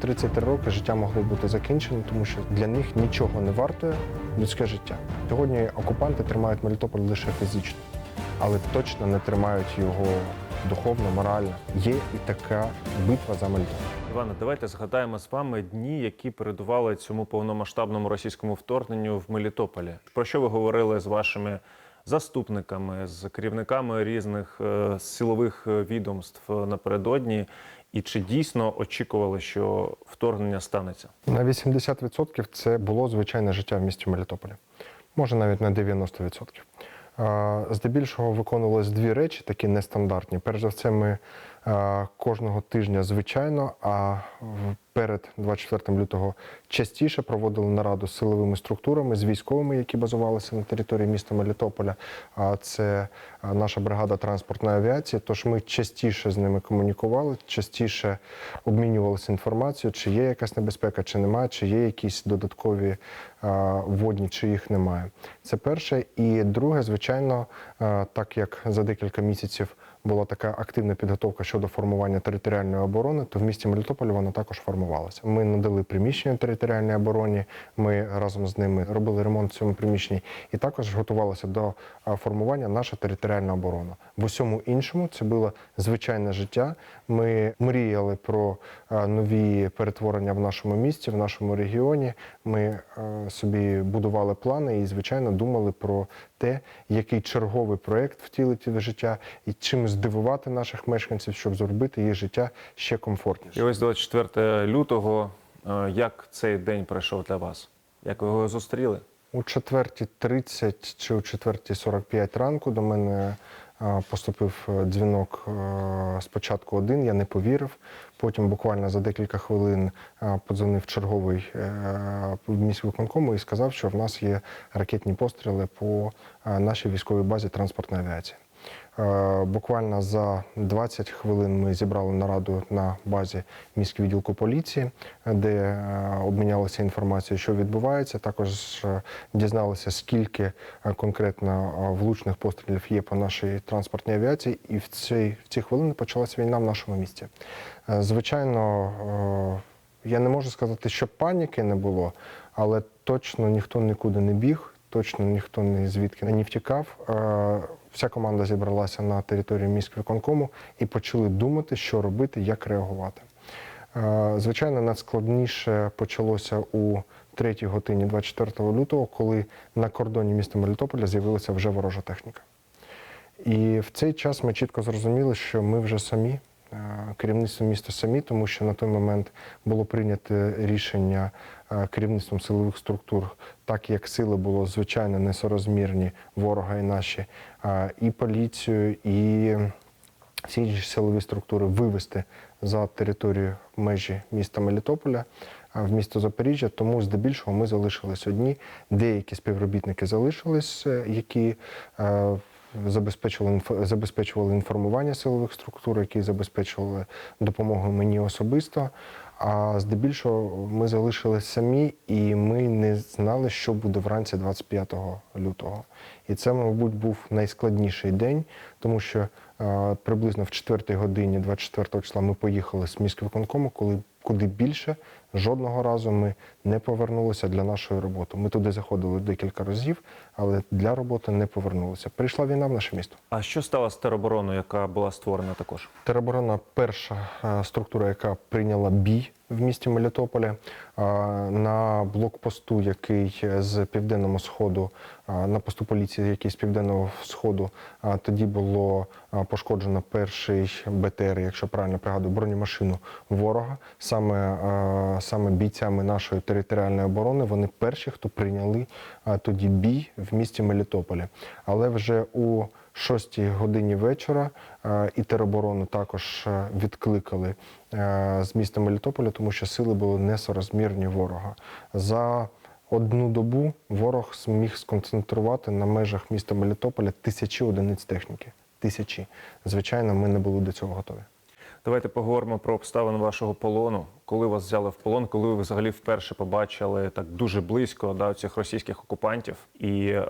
33 роки життя могло бути закінчено, тому що для них нічого не вартує людське життя. Сьогодні окупанти тримають Мелітополь лише фізично, але точно не тримають його духовно, морально. Є і така битва за Мелітополь. Іване, давайте згадаємо з вами дні, які передували цьому повномасштабному російському вторгненню в Мелітополі. Про що ви говорили з вашими заступниками, з керівниками різних е, силових е, відомств напередодні? І чи дійсно очікували, що вторгнення станеться? На 80% це було звичайне життя в місті Мелітополі, може навіть на 90%. Здебільшого виконувалися дві речі, такі нестандартні. Перш за все, ми кожного тижня, звичайно, а перед 24 лютого частіше проводили нараду з силовими структурами, з військовими, які базувалися на території міста Мелітополя. А це наша бригада транспортної авіації. Тож ми частіше з ними комунікували, частіше обмінювалися інформацією, чи є якась небезпека, чи немає, чи є якісь додаткові водні, чи їх немає. Це перше. І друге, звичайно, так як за декілька місяців була така активна підготовка щодо формування територіальної оборони, то в місті Мелітополі вона також формувалася. Ми надали приміщення територіальній обороні. Ми разом з ними робили ремонт в цьому приміщенні, і також готувалися до формування наша територіальна оборона. В усьому іншому це було звичайне життя. Ми мріяли про нові перетворення в нашому місті, в нашому регіоні. Ми собі будували плани і, звичайно, думали про те, який черговий проект втілити в життя і чим здивувати наших мешканців, щоб зробити їх життя ще комфортніше. І ось 24 лютого. е, Як цей день пройшов для вас? Як ви його зустріли? У 4.30 чи у 4.45 ранку до мене е, поступив е, дзвінок спочатку один, я не повірив. Потім буквально за декілька хвилин подзвонив черговий міськвиконкому і сказав, що в нас є ракетні постріли по нашій військовій базі транспортної авіації. Е, Буквально за 20 хвилин ми зібрали нараду на базі міськвідділку поліції, е, де е, обмінялися інформацією, що відбувається. Також е, дізналися, скільки конкретно влучних пострілів є по нашій транспортній авіації, і в ці, в ці хвилини почалася війна в нашому місті. Звичайно, я не можу сказати, що паніки не було, але точно ніхто нікуди не біг, точно ніхто ні звідки не втікав. Е, Вся команда зібралася на території міськвиконкому і почали думати, що робити, як реагувати. Е, Звичайно, найскладніше почалося у третій годині 24 лютого, коли на кордоні міста Мелітополя з'явилася вже ворожа техніка. І в цей час ми чітко зрозуміли, що ми вже самі, е, керівництво міста самі, тому що на той момент було прийнято рішення е, керівництвом силових структур, так як сили було звичайно несорозмірні ворога і наші, е, і поліцію, і всі інші силові структури вивести за територію межі міста Мелітополя в місто Запоріжжя. Тому здебільшого ми залишились одні. Деякі співробітники залишились, які забезпечували забезпечували інформування силових структур, які забезпечували допомогу мені особисто. А здебільшого ми залишились самі, і ми не знали, що буде вранці 25 лютого. І це, мабуть, був найскладніший день, тому що е, приблизно в 4 годині 24 числа ми поїхали з міськвиконкому, коли куди більше жодного разу ми не повернулися для нашої роботи. Ми туди заходили декілька разів, але для роботи не повернулися. Прийшла війна в наше місто. А що стало з теробороною, яка була створена також? Тероборона перша е, структура, яка прийняла бій в місті Мелітополі. Е, На блокпосту, який з південного сходу, е, на посту поліції, який з південного сходу, е, тоді було пошкоджено перший БТР, якщо правильно пригадую, бронемашину ворога. Саме, саме бійцями нашої територіальної оборони вони перші, хто прийняли тоді бій в місті Мелітополі. Але вже у 6 годині вечора е, і тероборону також е, відкликали е, з міста Мелітополя, тому що сили були несорозмірні ворога. За одну добу ворог зміг сконцентрувати на межах міста Мелітополя тисячі одиниць техніки. Тисячі. Звичайно, ми не були до цього готові. Давайте поговоримо про обставини вашого полону. Коли вас взяли в полон, коли ви взагалі вперше побачили так дуже близько да, цих російських окупантів, і е,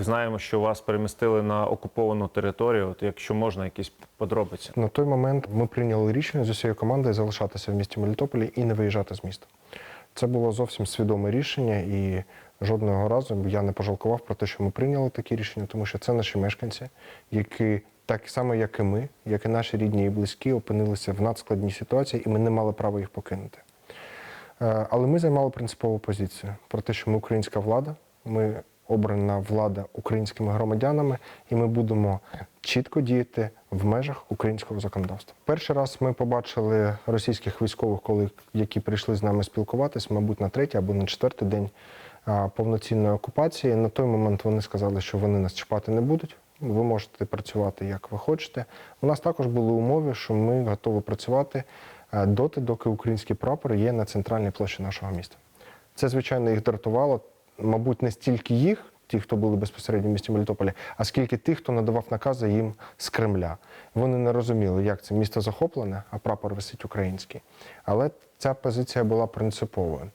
знаємо, що вас перемістили на окуповану територію. От якщо можна, якісь подробиці. На той момент ми прийняли рішення з усією командою залишатися в місті Мелітополі і не виїжджати з міста. Це було зовсім свідоме рішення, і жодного разу я не пожалкував про те, що ми прийняли такі рішення, тому що це наші мешканці, які так само, як і ми, як і наші рідні і близькі, опинилися в надскладній ситуації, і ми не мали права їх покинути. Е, Але ми займали принципову позицію про те, що ми українська влада, ми обрана влада українськими громадянами, і ми будемо чітко діяти в межах українського законодавства. Перший раз ми побачили російських військових, коли які прийшли з нами спілкуватись, мабуть, на третій або на четвертий день повноцінної окупації. На той момент вони сказали, що вони нас чіпати не будуть. Ви можете працювати як ви хочете. У нас також були умови, що ми готові працювати доти, доки український прапор є на центральній площі нашого міста. Це, звичайно, їх дратувало, мабуть, не стільки їх, ті, хто були безпосередньо в місті Мелітополі, а скільки тих, хто надавав накази їм з Кремля. Вони не розуміли, як це місто захоплене, а прапор висить український. Але ця позиція була принциповою.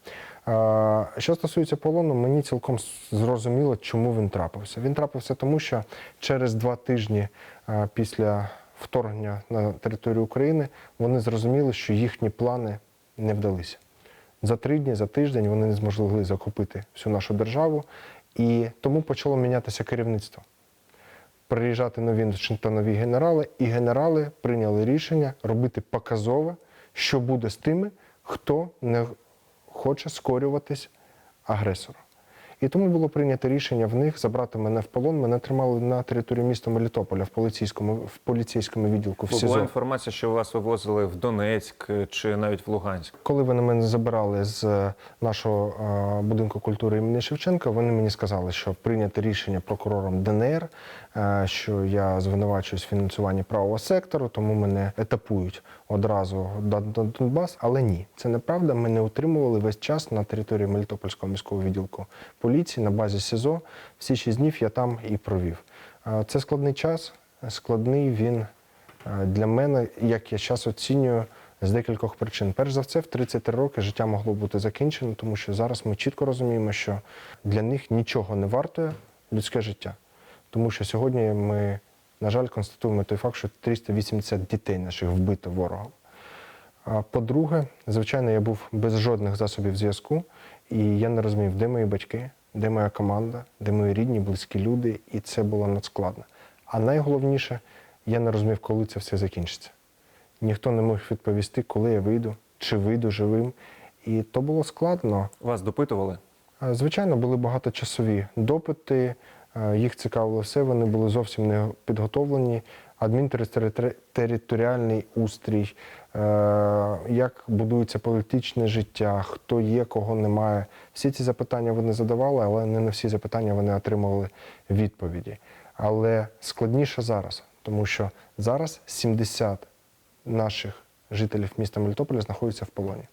Що стосується полону, мені цілком зрозуміло, чому він трапився. Він трапився тому, що через два тижні після вторгнення на територію України вони зрозуміли, що їхні плани не вдалися. За три дні, за тиждень вони не змогли захопити всю нашу державу, і тому почало мінятися керівництво. Приїжджати нові та нові генерали, і генерали прийняли рішення робити показове, що буде з тими, хто не хоче скорюватись агресору. І тому було прийнято рішення в них забрати мене в полон. Мене тримали на території міста Мелітополя в поліцейському в поліцейському відділку в Бо була інформація, що вас вивозили в Донецьк е, чи навіть в Луганськ. Коли вони мене забирали з е, нашого е, будинку культури імені Шевченка, вони мені сказали, що прийнято рішення прокурором ДНР, що я звинувачуюсь в фінансуванні правого сектору, тому мене етапують одразу до до Донбас. Але ні, це неправда. Мене утримували весь час на території Мелітопольського міського відділку поліції на базі СІЗО. Всі шість днів я там і провів. Це складний час. Складний він Е, Для мене, як я зараз оцінюю, з декількох причин. Перш за все, в 33 роки життя могло бути закінчено, тому що зараз ми чітко розуміємо, що для них нічого не вартує людське життя. Тому що сьогодні ми, на жаль, констатуємо той факт, що 380 дітей наших вбито ворогом. По-друге, звичайно, я був без жодних засобів зв'язку, і я не розумів, де мої батьки, де моя команда, де мої рідні, близькі люди, і це було надскладно. А найголовніше, я не розумів, коли це все закінчиться. Ніхто не міг відповісти, коли я вийду, чи вийду живим. І то було складно. Вас допитували? Звичайно, були багаточасові допити, е, їх цікавило все, вони були зовсім не підготовлені. Адмінтериторіальний устрій, е, як будується політичне життя, хто є, кого немає. Всі ці запитання вони задавали, але не на всі запитання вони отримували відповіді. Але складніше зараз, тому що зараз 70 наших жителів міста Мелітополя знаходяться в полоні.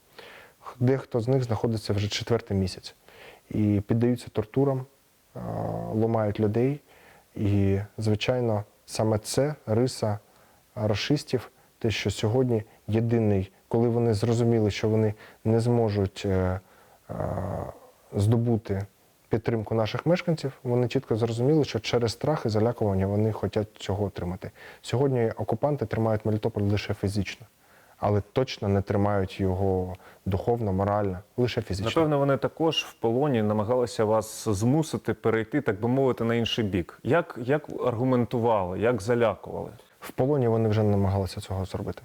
Дехто з них знаходиться вже четвертий місяць і піддаються тортурам, а, ламають людей. І, звичайно, саме це риса рашистів, те, що сьогодні єдиний, коли вони зрозуміли, що вони не зможуть е, е, здобути підтримку наших мешканців, вони чітко зрозуміли, що через страх і залякування вони хочуть цього отримати. Сьогодні окупанти тримають Мелітополь лише фізично, але точно не тримають його духовно, морально, лише фізично. Напевно, вони також в полоні намагалися вас змусити перейти, так би мовити, на інший бік. Як, як аргументували, як залякували? В полоні вони вже не намагалися цього зробити.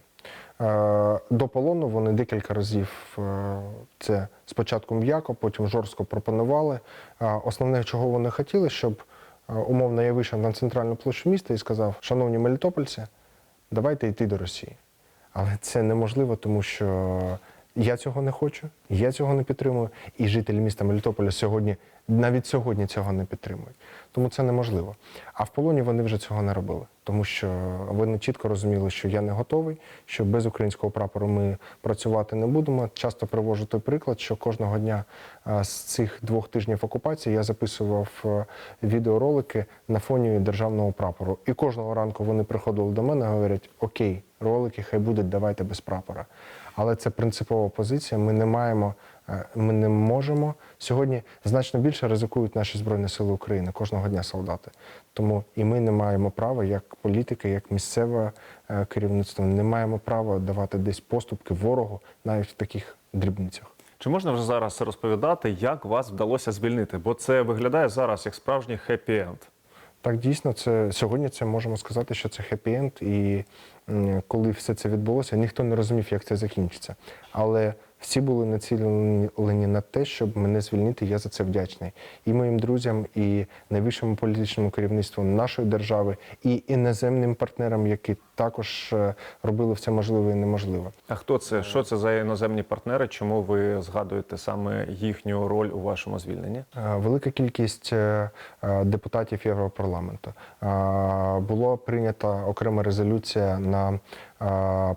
Е, До полону вони декілька разів е, це спочатку м'яко, потім жорстко пропонували. Е, Основне, чого вони хотіли, щоб умовно я вийшов на центральну площу міста і сказав: шановні мелітопольці, давайте йти до Росії. Але це неможливо, тому що я цього не хочу, я цього не підтримую, і жителі міста Мелітополя сьогодні, навіть сьогодні цього не підтримують. Тому це неможливо. А в полоні вони вже цього не робили, тому що вони чітко розуміли, що я не готовий, що без українського прапору ми працювати не будемо. Часто привожу той приклад, що кожного дня з цих двох тижнів окупації я записував е, відеоролики на фоні державного прапору. І кожного ранку вони приходили до мене і говорять: Окей, ролики хай будуть, давайте без прапора. Але це принципова позиція. Ми не маємо Е, Ми не можемо сьогодні значно більше ризикують наші збройні сили України кожного дня солдати. Тому і ми не маємо права, як політики, як місцеве е, керівництво, не маємо права давати десь поступки ворогу навіть в таких дрібницях. Чи можна вже зараз розповідати, як вас вдалося звільнити? Бо це виглядає зараз як справжній хеппі-енд. Так, дійсно, це сьогодні це можемо сказати, що це хеппі-енд. І коли все це відбулося, ніхто не розумів, як це закінчиться. Але всі були націлені на те, щоб мене звільнити. Я за це вдячний. І моїм друзям, і найвищому політичному керівництву нашої держави, і іноземним партнерам, які також е, робили все можливе і неможливе. А хто це? Що це за іноземні партнери? Чому ви згадуєте саме їхню роль у вашому звільненні? Е, Велика кількість е, депутатів Європарламенту. Була прийнята окрема резолюція на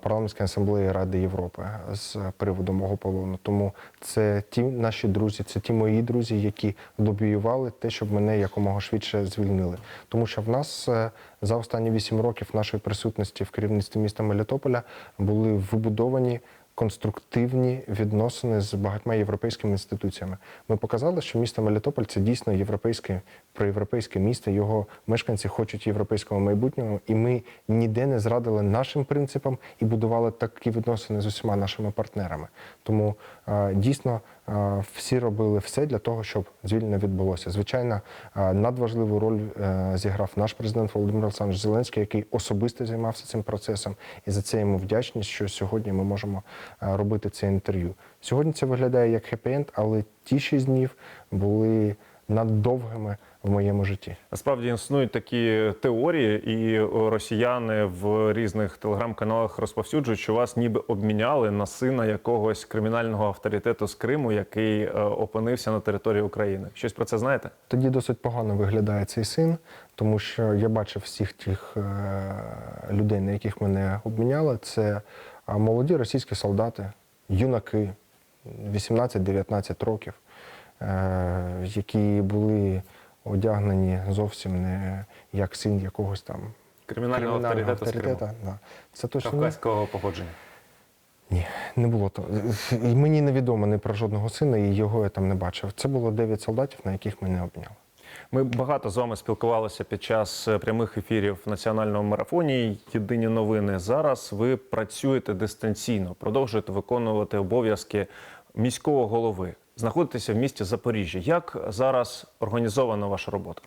парламентській асамблеї Ради Європи з приводу мого полону. Тому це ті наші друзі, це ті мої друзі, які лобіювали те, щоб мене якомога швидше звільнили. Тому що в нас за останні вісім років нашої присутності в керівництві міста Мелітополя були вибудовані конструктивні відносини з багатьма європейськими інституціями. Ми показали, що місто Мелітополь це дійсно європейське проєвропейське місто. Його мешканці хочуть європейського майбутнього, і ми ніде не зрадили нашим принципам і будували такі відносини з усіма нашими партнерами. Тому е, дійсно е, всі робили все для того, щоб звільнення відбулося. Звичайно, е, надважливу роль зіграв наш президент Володимир Олександрович Зеленський, який особисто займався цим процесом, і за це йому вдячність, що сьогодні ми можемо робити це інтерв'ю. Сьогодні це виглядає як хеппі-енд, але ті шість днів були наддовгими в моєму житті. Насправді існують такі теорії, і росіяни в різних телеграм-каналах розповсюджують, що вас ніби обміняли на сина якогось кримінального авторитету з Криму, який е, опинився на території України. Щось про це знаєте? Тоді досить погано виглядає цей син, тому що я бачив всіх тих е, людей, на яких мене обміняли. Це молоді російські солдати, юнаки 18-19 років, е, які були одягнені зовсім не як син якогось там Кримінального, авторитету, з Да. Це точно. Кавказького походження. Ні, не було то. І мені невідомо ні про жодного сина, і його я там не бачив. Це було 9 солдатів, на яких мене обняли. Ми багато з вами спілкувалися під час е, прямих ефірів в національному марафоні. Єдині новини зараз. Ви працюєте дистанційно, продовжуєте виконувати обов'язки міського голови. Знаходитеся в місті Запоріжжя. Як зараз організована ваша робота?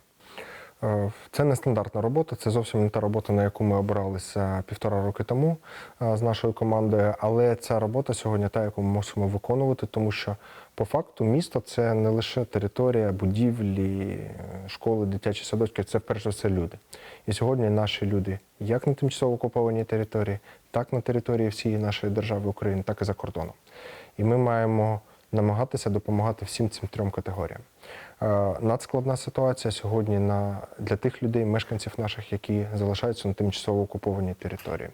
Е, Це не стандартна робота, це зовсім не та робота, на яку ми обиралися півтора роки тому е, з нашою командою. Але ця робота сьогодні та, яку ми мусимо виконувати, тому що по факту місто це не лише територія, будівлі, школи, дитячі садочки, це перш за все люди. І сьогодні наші люди, як на тимчасово окупованій території, так на території всієї нашої держави України, так і за кордоном. І ми маємо намагатися допомагати всім цим трьом категоріям. Е, Надскладна ситуація сьогодні на, для тих людей, мешканців наших, які залишаються на тимчасово окупованій території.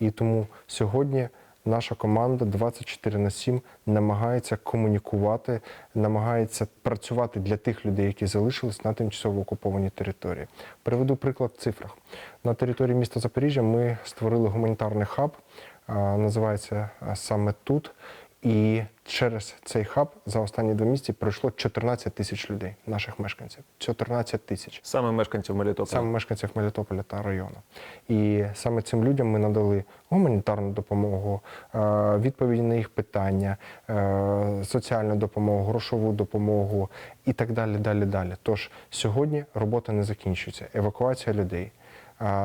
І тому сьогодні наша команда 24 на 7 намагається комунікувати, намагається працювати для тих людей, які залишились на тимчасово окупованій території. Приведу приклад в цифрах. На території міста Запоріжжя ми створили гуманітарний хаб, називається саме тут. І через цей хаб за останні два місяці пройшло 14 тисяч людей, наших мешканців. 14 тисяч. Саме мешканців Мелітополя. Саме мешканців Мелітополя та району. І саме цим людям ми надали гуманітарну допомогу, е, відповіді на їх питання, е, соціальну допомогу, грошову допомогу і так далі. далі, далі. Тож сьогодні робота не закінчується. Евакуація людей.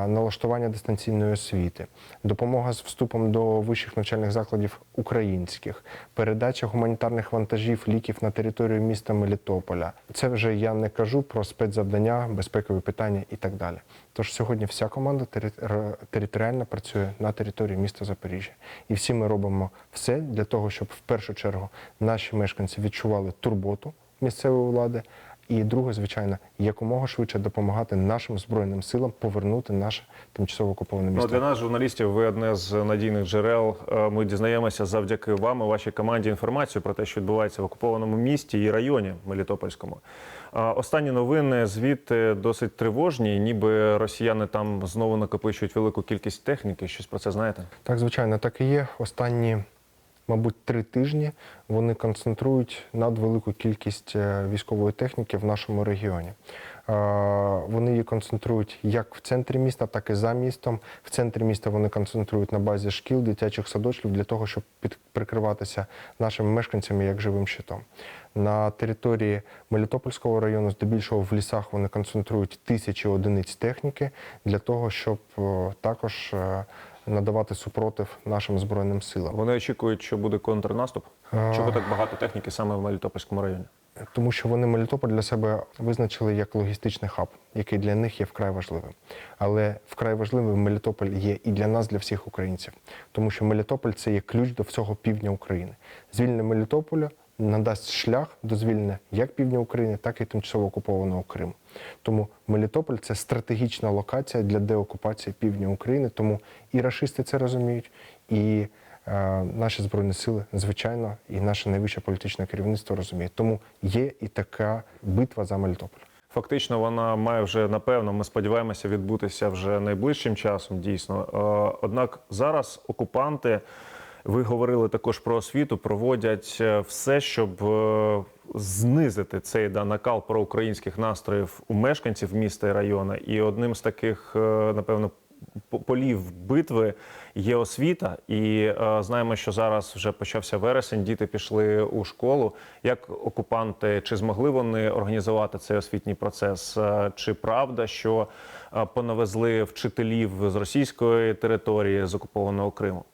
Налаштування дистанційної освіти, допомога з вступом до вищих навчальних закладів українських, передача гуманітарних вантажів ліків на територію міста Мелітополя. Це вже я не кажу про спецзавдання, безпекові питання і так далі. Тож сьогодні вся команда тери- територіально працює на території міста Запоріжжя. І всі ми робимо все для того, щоб в першу чергу наші мешканці відчували турботу місцевої влади. І друге, звичайно, якомога швидше допомагати нашим збройним силам повернути наше тимчасово окуповане Ну, місто. для нас, журналістів, ви одне з надійних джерел. Е, Ми дізнаємося завдяки вам і вашій команді інформацію про те, що відбувається в окупованому місті і районі Мелітопольському. Останні новини звідти досить тривожні, ніби росіяни там знову накопичують велику кількість техніки. Щось про це знаєте? Так, звичайно, так і є. Останні мабуть, три тижні вони концентрують надвелику кількість е, військової техніки в нашому регіоні. Е, Вони її концентрують як в центрі міста, так і за містом. В центрі міста вони концентрують на базі шкіл, дитячих садочків для того, щоб прикриватися нашими мешканцями як живим щитом. На території Мелітопольського району, здебільшого в лісах, вони концентрують тисячі одиниць техніки для того, щоб також е, надавати супротив нашим збройним силам. Вони очікують, що буде контрнаступ. Чого так багато техніки саме в Мелітопольському районі? Тому що вони Мелітополь для себе визначили як логістичний хаб, який для них є вкрай важливим. Але вкрай важливим Мелітополь є і для нас, для всіх українців. Тому що Мелітополь це є ключ до всього півдня України. Звільнення Мелітополя надасть шлях до звільнення як півдня України, так і тимчасово окупованого Криму. Тому Мелітополь це стратегічна локація для деокупації півдня України. Тому і рашисти це розуміють, і е, наші збройні сили, звичайно, і наше найвище політичне керівництво розуміє. Тому є і така битва за Мелітополь. Фактично, вона має вже напевно. Ми сподіваємося відбутися вже найближчим часом. Дійсно, Е, однак зараз окупанти. Ви говорили також про освіту, проводять е, все, щоб е, знизити цей да, накал проукраїнських настроїв у мешканців міста і району. І одним з таких, е, напевно, полів битви є освіта. І знаємо, що зараз вже почався вересень, діти пішли у школу. Як окупанти, чи змогли вони організувати цей освітній процес? Чи правда, що понавезли вчителів з російської території з окупованого Криму?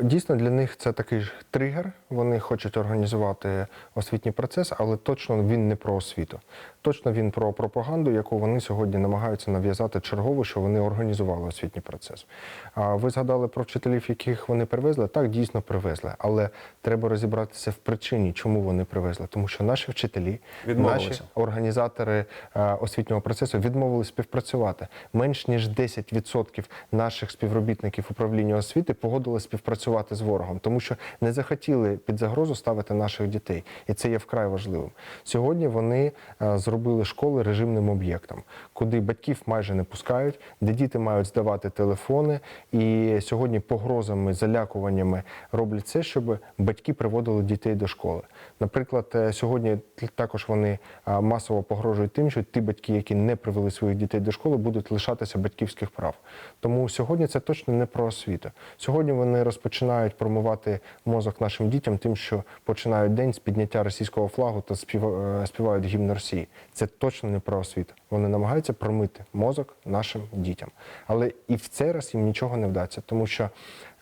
Дійсно, для них це такий ж тригер. Вони хочуть організувати освітній процес, але точно він не про освіту. Точно він про пропаганду, яку вони сьогодні намагаються нав'язати чергово, що вони організували освітній процес. А ви згадали про вчителів, яких вони привезли? Так, дійсно привезли, але треба розібратися в причині, чому вони привезли. Тому що наші вчителі, наші організатори е, освітнього процесу відмовились співпрацювати. Менш ніж 10% наших співробітників управління освіти погодились співпрацювати з ворогом, тому що не захотіли під загрозу ставити наших дітей, і це є вкрай важливим. Сьогодні вони е, зробили школи режимним об'єктом, куди батьків майже не пускають, де діти мають здавати телефони, і сьогодні погрозами, залякуваннями роблять це, щоб батьки приводили дітей до школи. Наприклад, е, сьогодні також вони масово погрожують тим, що ті батьки, які не привели своїх дітей до школи, будуть лишатися батьківських прав. Тому сьогодні це точно не про освіту. Сьогодні вони розпочинають промивати мозок нашим дітям, тим, що починають день з підняття російського флагу та е, співають гімн Росії. Це точно не про освіту. Вони намагаються промити мозок нашим дітям. Але і в цей раз їм нічого не вдасться, тому що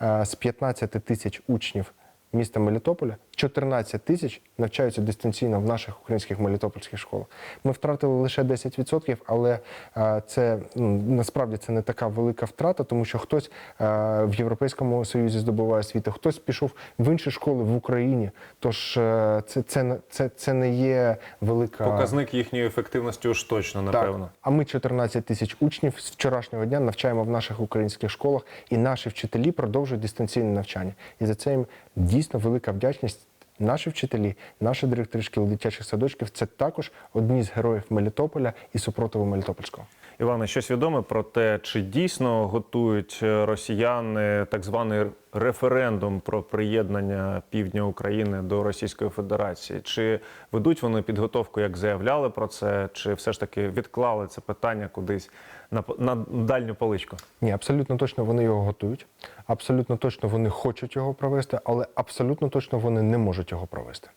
е, з 15 тисяч учнів міста Мелітополя 14 тисяч навчаються дистанційно в наших українських мелітопольських школах. Ми втратили лише 10%, але е, це ну, насправді це не така велика втрата, тому що хтось е, в Європейському Союзі здобуває освіту, хтось пішов в інші школи в Україні. Тож е, це, це, не- це, це не є велика Показник їхньої ефективності уж точно, напевно. так. А ми 14 тисяч учнів з вчорашнього дня навчаємо в наших українських школах, і наші вчителі продовжують дистанційне навчання. І за це їм дійсно велика вдячність. Наші вчителі, наші директори шкіл дитячих садочків це також одні з героїв Мелітополя і супротиву Мелітопольського. Іване, щось відоме про те, чи дійсно готують е, росіяни так званий референдум про приєднання півдня України до Російської Федерації? Чи ведуть вони підготовку, як заявляли про це, чи все ж таки відклали це питання кудись на, на дальню поличку? Ні, абсолютно точно вони його готують. Абсолютно точно вони хочуть його провести, але абсолютно точно вони не можуть його провести.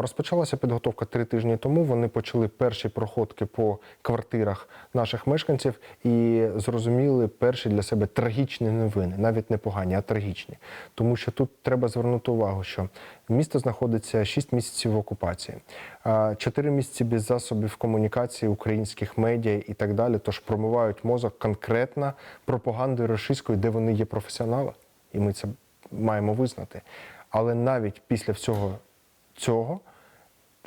Розпочалася підготовка три тижні тому. Вони почали перші проходки по квартирах наших мешканців і зрозуміли перші для себе трагічні новини, навіть не погані, а трагічні. Тому що тут треба звернути увагу, що місто знаходиться 6 місяців в окупації, 4 місяці без засобів комунікації українських медіа і так далі. Тож промивають мозок конкретно пропагандою російською, де вони є професіонали, і ми це маємо визнати. Але навіть після всього цього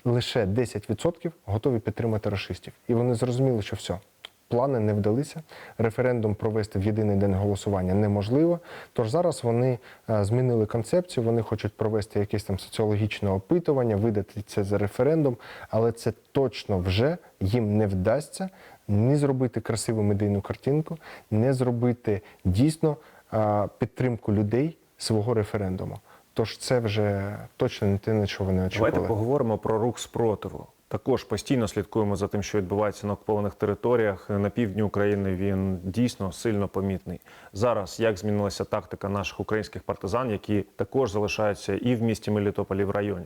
лише 10% готові підтримати расистів. І вони зрозуміли, що все. Плани не вдалися. Референдум провести в єдиний день голосування неможливо. Тож зараз вони е, змінили концепцію. Вони хочуть провести якесь там соціологічне опитування, видати це за референдум, але це точно вже їм не вдасться ні зробити красиву медійну картинку, не зробити дійсно е, підтримку людей свого референдуму. Тож це вже точно не те, на що вони очікували. Давайте поговоримо про рух спротиву. Також постійно слідкуємо за тим, що відбувається на окупованих територіях. На півдні України він дійсно сильно помітний. Зараз як змінилася тактика наших українських партизан, які також залишаються і в місті Мелітополі, і в районі.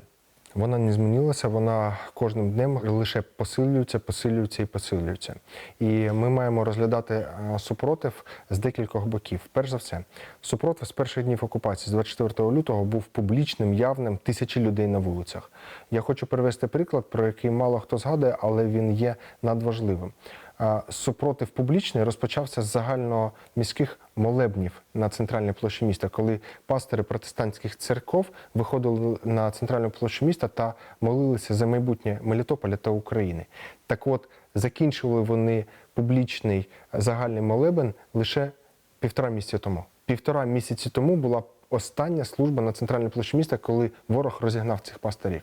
Вона не змінилася, вона кожним днем лише посилюється, посилюється і посилюється. І ми маємо розглядати е, супротив з декількох боків. Перш за все, супротив з перших днів окупації, з 24 лютого, був публічним, явним, тисячі людей на вулицях. Я хочу привести приклад, про який мало хто згадує, але він є надважливим. Супротив публічний розпочався з загальноміських молебнів на центральній площі міста, коли пастори протестантських церков виходили на центральну площу міста та молилися за майбутнє Мелітополя та України. Так от закінчили вони публічний загальний молебен лише півтора місяці тому. Півтора місяці тому була остання служба на центральній площі міста, коли ворог розігнав цих пасторів.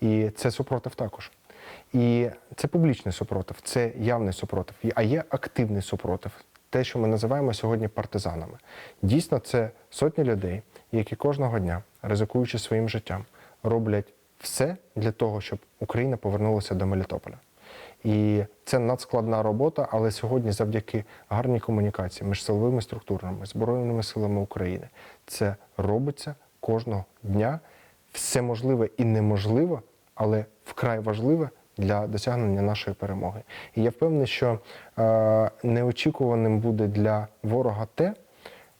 І це супротив також. І це публічний супротив, це явний супротив, а є активний супротив, те, що ми називаємо сьогодні партизанами. Дійсно, це сотні людей, які кожного дня, ризикуючи своїм життям, роблять все для того, щоб Україна повернулася до Мелітополя. І це надскладна робота, але сьогодні, завдяки гарній комунікації між силовими структурами, збройними силами України, це робиться кожного дня. Все можливе і неможливе, але вкрай важливе для досягнення нашої перемоги. І я впевнений, що е, неочікуваним буде для ворога те,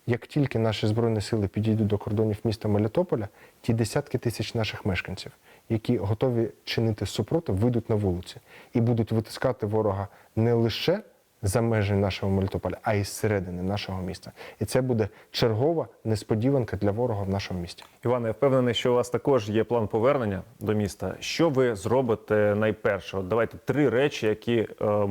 як тільки наші збройні сили підійдуть до кордонів міста Мелітополя, ті десятки тисяч наших мешканців, які готові чинити супротив, вийдуть на вулиці і будуть витискати ворога не лише за межі нашого Мелітополя, а й зсередини нашого міста. І це буде чергова несподіванка для ворога в нашому місті. Іване, я впевнений, що у вас також є план повернення до міста. Що ви зробите найперше? От давайте три речі, які е,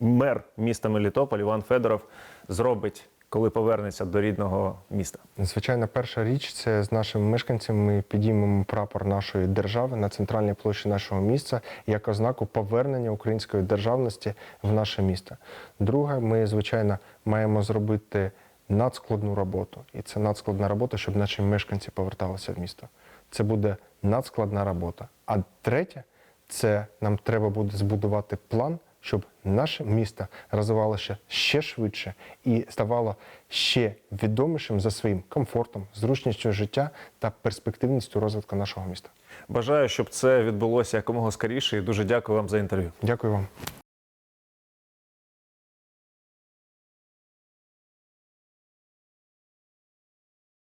мер міста Мелітополь Іван Федоров зробить, коли повернеться до рідного міста. Звичайно, перша річ це з нашими мешканцями ми підіймемо прапор нашої держави на центральній площі нашого міста як ознаку повернення української державності в наше місто. Друге, ми звичайно маємо зробити надскладну роботу, і це надскладна робота, щоб наші мешканці поверталися в місто. Це буде надскладна робота. А третє, це нам треба буде збудувати план, щоб наше місто розвивалося ще швидше і ставало ще відомішим за своїм комфортом, зручністю життя та перспективністю розвитку нашого міста. Бажаю, щоб це відбулося якомога скоріше, і дуже дякую вам за інтерв'ю. Дякую вам.